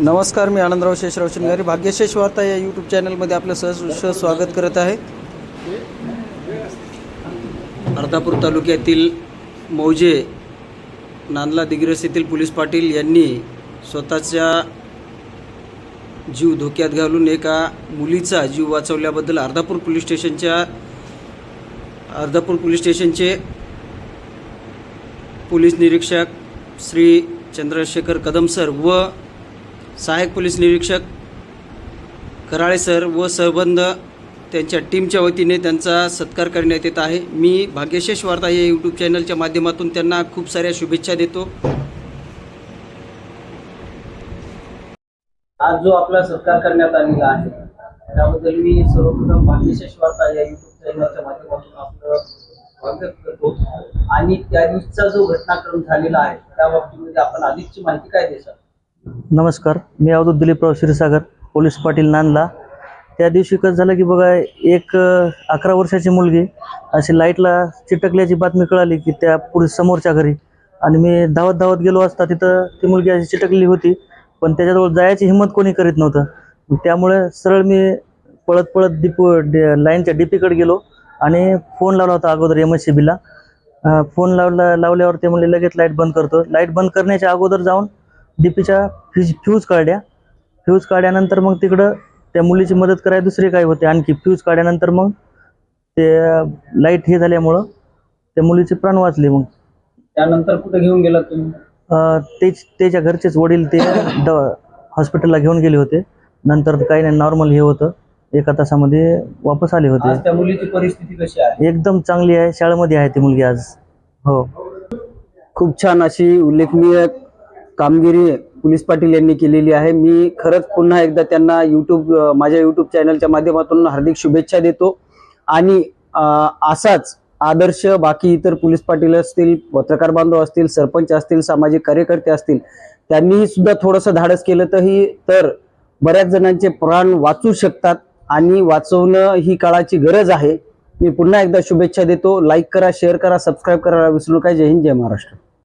नमस्कार मी आनंदराव शेषराव शिंगारी. भाग्यशेष वार्ता या यूट्यूब चॅनलमध्ये आपलं सहज स्वागत करत आहे. अर्धापूर तालुक्यातील मौजे नांदला दिग्रस येथील पोलीस पाटील यांनी स्वतःच्या जीव धोक्यात घालून एका मुलीचा जीव वाचवल्याबद्दल अर्धापूर पोलीस स्टेशनच्या अर्धापूर पोलीस स्टेशनचे पोलीस निरीक्षक श्री चंद्रशेखर कदम सर व सहाय्यक पोलीस निरीक्षक कराळे सर व सहबंध त्यांच्या टीमच्या वतीने त्यांचा सत्कार करण्यात येत आहे. मी भाग्यशेष वार्ता या यूट्यूब चॅनलच्या माध्यमातून त्यांना खूप साऱ्या शुभेच्छा देतो. आज जो आपला सत्कार करण्यात आलेला आहे त्याबद्दल मी सर्वप्रथम भाग्यशेष वार्ता या यूट्यूब चॅनलच्या माध्यमातून आपलं स्वागत करतो. आणि त्या दिवशीचा जो घटनाक्रम झालेला आहे त्या बाबतीमध्ये आपण आधीची माहिती काय देसाल नमस्कार मी अवधूत दिलीपराव क्षीरसागर पोलीस पाटील नांदला. त्या दिवशी कसं झालं की बघा एक अकरा वर्षाची मुलगी अशी लाईटला चिटकल्याची बातमी कळाली की त्या पुढे समोरच्या घरी. आणि मी धावत धावत गेलो असता तिथं ती मुलगी अशी चिटकलेली होती पण त्याच्याजवळ जायची हिंमत कोणी करीत नव्हतं. त्यामुळे सरळ मी पळत पळत डीप लाईनच्या डीपीकडे गेलो आणि फोन लावला होता अगोदर एम एस सी बीला फोन लावला लावल्यावर ते म्हणले लगेच लाइट बंद करतो. लाइट बंद करण्याच्या अगोदर जाऊन डीपीच्या फ्यूज फ्यूज काढल्या फ्यूज काढल्यानंतर मग तिकडं त्या मुलीची मदत करायला दुसरे काय होते. आणखी फ्यूज काढल्यानंतर मग ते लाइट हे झाल्यामुळं त्या मुलीचे प्राण वाचले मग. त्यानंतर कुठे घेऊन गेला तुम्ही? अं, तेच त्याच्या घरचेच वडील ते द हॉस्पिटलला घेऊन गेले होते. नंतर काही नाही नॉर्मल हे होतं. एका तासामध्ये वापस आले होते. त्या मुलीची परिस्थिती कशी आहे? एकदम चांगली आहे. शाळेमध्ये आहे ती मुलगी आज. हो. खूप छान अशी उल्लेखनीय कामगिरी पोलीस पाटील यांनी केलेली आहे. मी खरंच पुन्हा एकदा त्यांना यूट्यूब माझ्या यूट्यूब चॅनलच्या माध्यमातून हार्दिक शुभेच्छा देतो. आणि असाच आदर्श बाकी इतर पोलीस पाटील असतील पत्रकार बांधव असतील सरपंच असतील सामाजिक कार्यकर्ते असतील त्यांनीही सुद्धा थोडंसं धाडस केलं तरही तर बऱ्याच जणांचे प्राण वाचू शकतात आणि वाचवणं ही काळाची गरज आहे. मी पुन्हा एकदा शुभेच्छा देतो. लाईक करा शेअर करा सबस्क्राईब करायला विसरू नका. जय हिंद जय महाराष्ट्र.